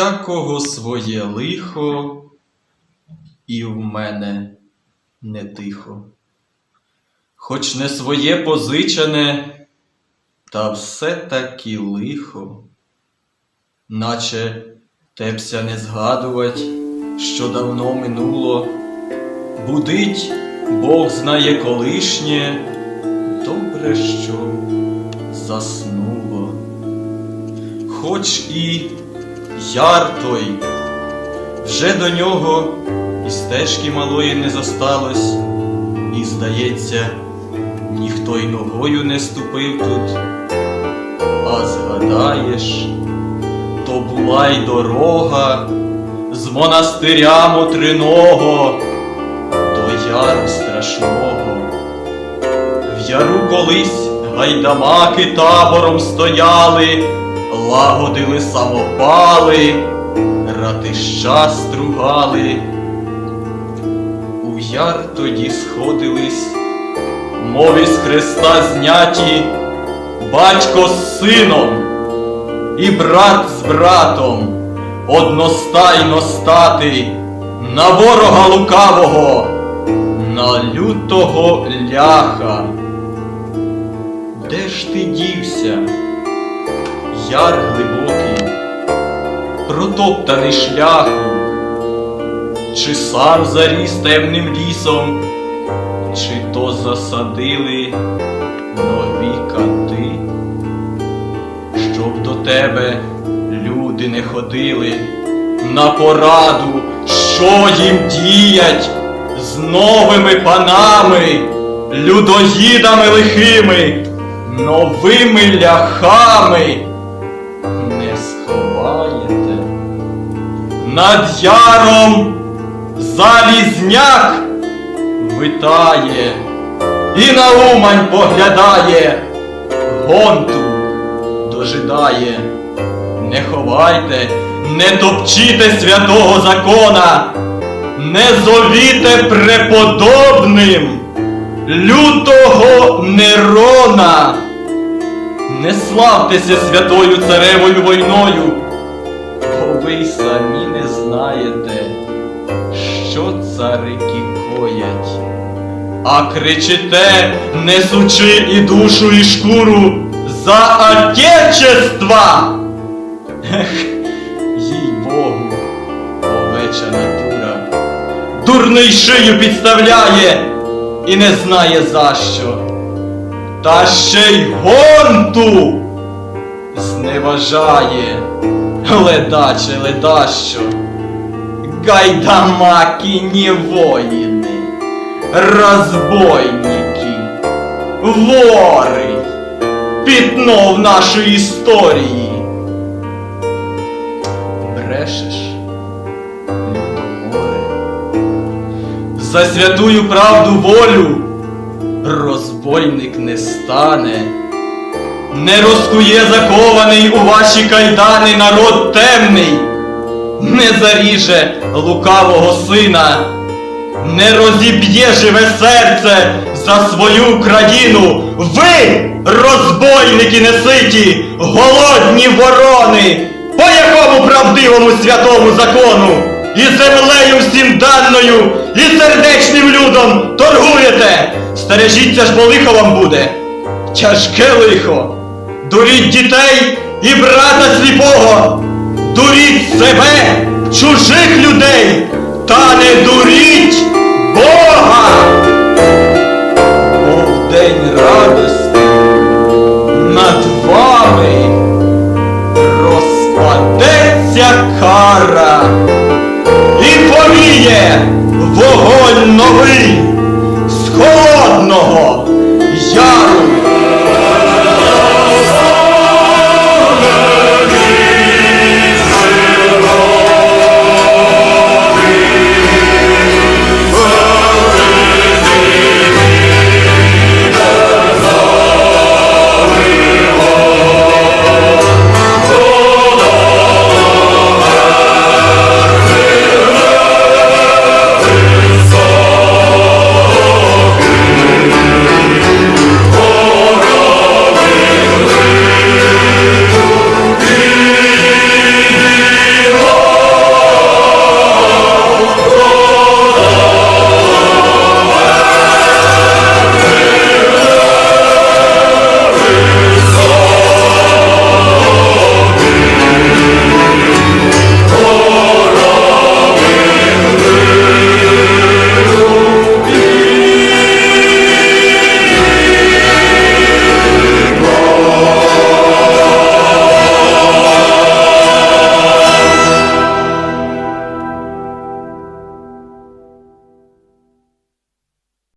всякого своє лихо, і в мене не тихо. Хоч не своє позичене, та все таки лихо, наче тепся не згадувать, що давно минуло, будить Бог знає колишнє, добре, що заснуло. Хоч і яр той, вже до нього і стежки малої не зосталось, і, здається, ніхто й ногою не ступив тут. А згадаєш, то була й дорога з монастиря Мотриного до яру страшного. В яру колись гайдамаки табором стояли, лагодили самопали, ратища стругали. У яр тоді сходились, мов із хреста зняті, батько з сином і брат з братом, одностайно стати на ворога лукавого, на лютого ляха. Де ж ти дівся, яр глибокий, протоптаний шляхом, чи сам заріс темним лісом, чи то засадили нові кати, щоб до тебе люди не ходили на пораду, що їм діять з новими панами, людоїдами лихими, новими ляхами не сховаєте. Над яром залізняк витає і на умань поглядає, гонту дожидає. Не ховайте, не топчіте святого закона, не зовіте преподобним лютого Нерона. Не славтеся святою царевою війною, бо ви самі не знаєте, що царики коять. А кричите, несучи і душу, і шкуру за отечества. Ех, їй Богу, овеча натура, дурний шию підставляє і не знає за що. Та ще й гонту зневажає, ледаче ледащо. Гайдамаки не воїни, розбойники, вори, пітно в нашій історії. Брешеш, Людоморе, за святую правду волю розбойник не стане, не розкує закований у ваші кайдани народ темний, не заріже лукавого сина, не розіб'є живе серце за свою країну. Ви, розбойники неситі, голодні ворони, по якому правдивому святому закону, і землею всім данною, і сердечним людом торгуєте. Стережіться ж, бо лихо вам буде. Тяжке лихо. Дуріть дітей і брата сліпого. Дуріть себе, чужих людей, та не дуріть Бога. Бо в день радості над вами розпадеться кара і повіє вогонь новий